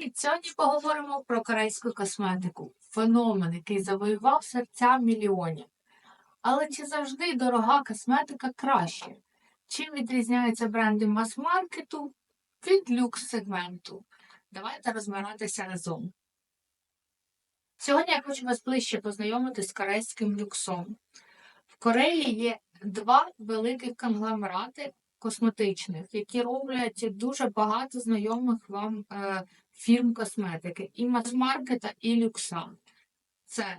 Привіт! Сьогодні поговоримо про корейську косметику. Феномен, який завоював серця мільйонів. Але чи завжди дорога косметика краще? Чим відрізняються бренди мас-маркету від люкс-сегменту? Давайте розбиратися разом. Сьогодні я хочу вас ближче познайомити з корейським люксом. В Кореї є два великих конгломерати косметичних, які роблять дуже багато знайомих вам е, фірм косметики, і мас-маркета, і люкса. Це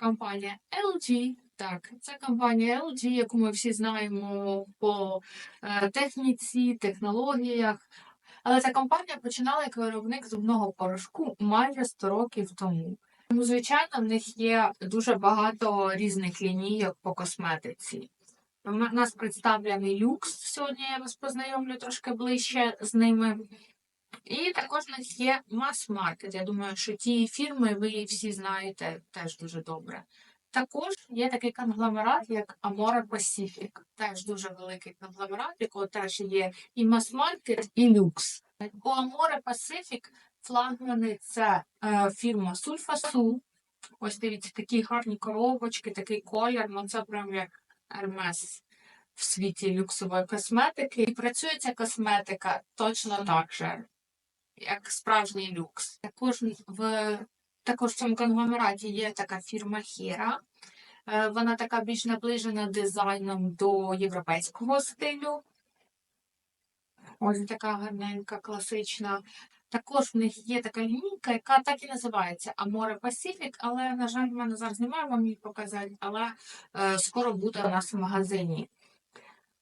компанія LG. Так, це компанія LG, яку ми всі знаємо по е, техніці, технологіях. Але ця компанія починала як виробник зубного порошку майже 100 років тому. Тому, звичайно, в них є дуже багато різних лінійок по косметиці. У нас представлений люкс. Сьогодні я вас познайомлю трошки ближче з ними. І також у нас є мас-маркет. Я думаю, що ті фірми ви всі знаєте теж дуже добре. Також є такий конгломерат, як Amore Pacific. Теж дуже великий конгломерат, якого теж є і мас-маркет, і люкс. У Amore Pacific флагмани це е, фірма Sulfasul. Ось дивіться, такі гарні коробочки, такий колір, ну це прям як Hermes в світі люксової косметики. І працює ця косметика точно так же, як справжній люкс. Також в також в цьому конгломераті є така фірма Hera. Е, Вона така більш наближена дизайном до європейського стилю. Ось така гарненька, класична. Також в них є така лінійка, яка так і називається Amore Pacific, але, на жаль, в мене зараз немає вам її показати, але е, скоро буде у нас в магазині.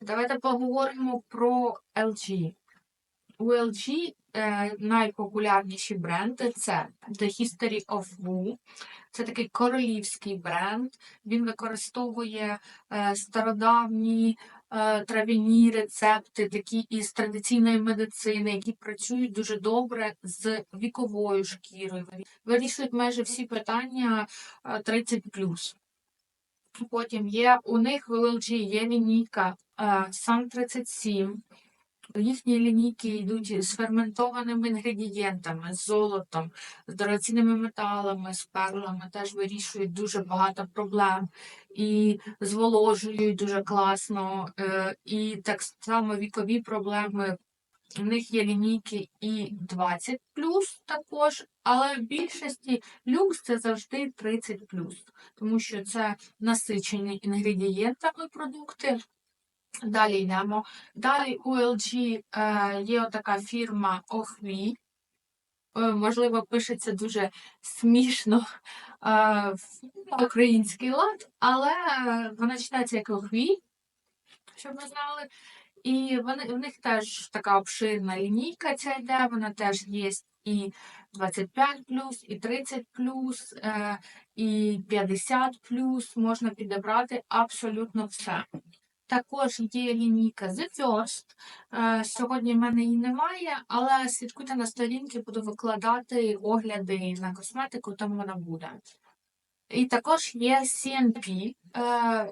Давайте поговоримо про LG. У LG е, найпопулярніші бренди це The History of Wu. Це такий королівський бренд. Він використовує е, стародавні Е, трав'яні рецепти, такі із традиційної медицини, які працюють дуже добре з віковою шкірою, вирішують майже всі питання е, 30+. Потім є у них в є лінійка е, Сан 37 Тобто До лінійки йдуть з ферментованими інгредієнтами, з золотом, з дорогоцінними металами, з перлами, теж вирішують дуже багато проблем і зволожують дуже класно, е, і так само вікові проблеми. У них є лінійки і 20 плюс також, але в більшості люкс це завжди 30 плюс, тому що це насичені інгредієнтами продукти, Далі йдемо. Далі у LG е, є така фірма Охві. Е, можливо, пишеться дуже смішно е, український лад, але вона читається як Охві, щоб ви знали. І вони, в них теж така обширна лінійка ця йде, вона теж є і 25, і 30, е, і 50, можна підібрати абсолютно все. Також є лінійка The First. Е, Сьогодні в мене її немає, але слідкуйте на сторінки, буду викладати огляди на косметику, там вона буде. І також є CNP. Е,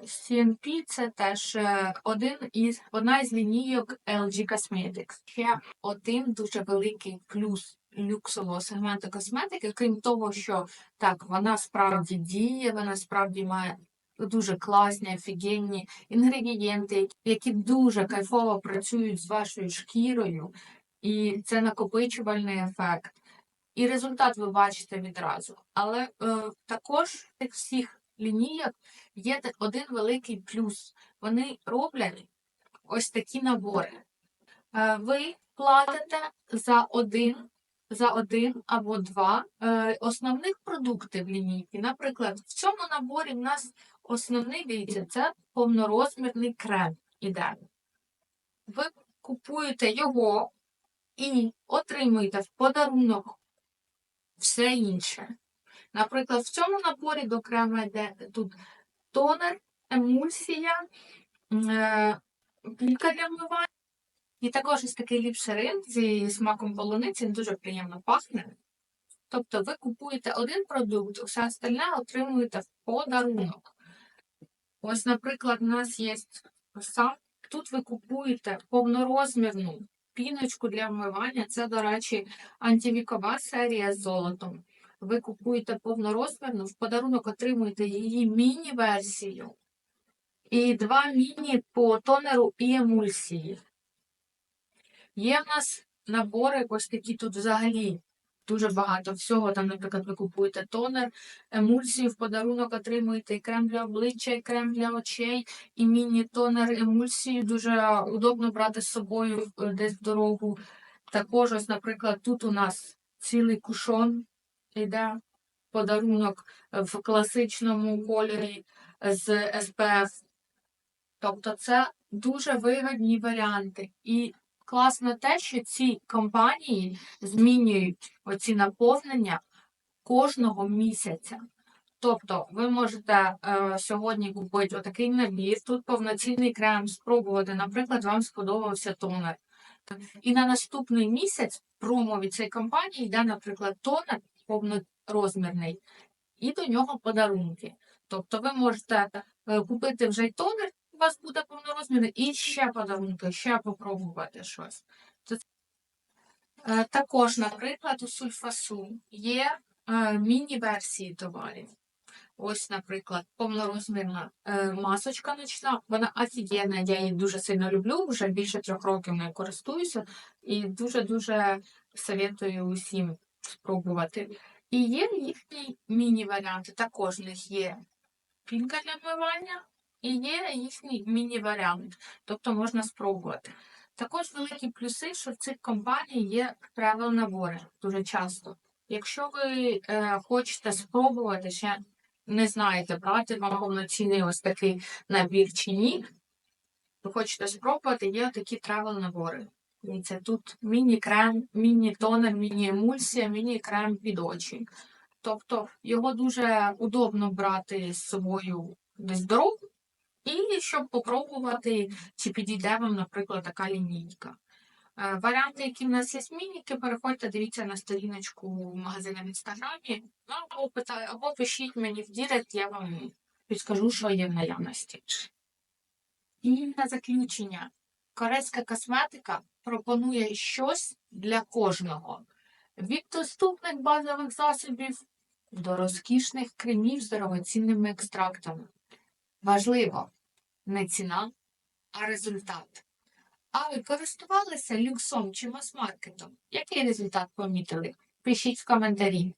CNP це теж е, один із, одна із лінійок LG Cosmetics. Ще один дуже великий плюс люксового сегменту косметики, крім того, що так, вона справді діє, вона справді має дуже класні, офігенні інгредієнти, які дуже кайфово працюють з вашою шкірою, і це накопичувальний ефект. І результат ви бачите відразу. Але е, також в всіх лінійок є один великий плюс. Вони роблять ось такі набори. Е, ви платите за один за один або два е, основних продукти в лінійці. Наприклад, в цьому наборі в нас основний дивіться, це повнорозмірний крем іде. Ви купуєте його і отримуєте в подарунок все інше. Наприклад, в цьому наборі до крема йде тут тонер, емульсія, е, пілька для вмивання. І також ось такий ліпшерин зі смаком полуниці, дуже приємно пахне. Тобто ви купуєте один продукт, все остальне отримуєте в подарунок. Ось, наприклад, у нас є сам. Тут ви купуєте повнорозмірну піночку для вмивання. Це, до речі, антивікова серія з золотом. Ви купуєте повнорозмірну, в подарунок отримуєте її міні-версію і два міні по тонеру і емульсії. Є в нас набори, ось такі тут взагалі дуже багато всього. Там, наприклад, ви купуєте тонер, емульсію в подарунок отримуєте і крем для обличчя, і крем для очей, і міні-тонер, емульсію. Дуже удобно брати з собою е, десь в дорогу. Також, ось, наприклад, тут у нас цілий кушон йде подарунок в класичному кольорі з SPF. Тобто це дуже вигідні варіанти. І класно те, що ці компанії змінюють оці наповнення кожного місяця. Тобто ви можете е, сьогодні купити отакий набір, тут повноцінний крем спробувати. Наприклад, вам сподобався тонер. І на наступний місяць промо від цієї компанії йде, наприклад, тонер повнорозмірний, і до нього подарунки. Тобто ви можете е, купити вже й тонер, вас буде повнорозмірний, і ще подарунки, ще попробувати щось. Е, Також, наприклад, у сульфасу є е, міні-версії товарів. Ось, наприклад, повнорозмірна е, масочка ночна. Вона офігенна, я її дуже сильно люблю, вже більше трьох років нею користуюся і дуже-дуже советую усім спробувати. І є їхні міні-варіанти. Також в них є пінка для вмивання і є їхній міні-варіант, тобто можна спробувати. Також великі плюси, що в цих компаній є правил набори дуже часто. Якщо ви е, хочете спробувати, ще не знаєте, брати вам повноцінний ось такий набір чи ні, ви хочете спробувати, є такі тревел набори. Дивіться, тут міні-крем, міні-тонер, міні-емульсія, міні-крем під очі. Тобто його дуже удобно брати з собою десь дорогу, і щоб попробувати, чи підійде вам, наприклад, така лінійка. Е, Варіанти, які в нас є з мініки, переходьте, дивіться на сторіночку магазину в інстаграмі, ну, або, питай, або пишіть мені в Дірект, я вам підскажу, що є в наявності. І на заключення. Корейська косметика пропонує щось для кожного. Від доступних базових засобів до розкішних кремів з дорогоцінними екстрактами. Важливо не ціна, а результат. А ви користувалися люксом чи мас-маркетом? Який результат помітили? Пишіть в коментарі.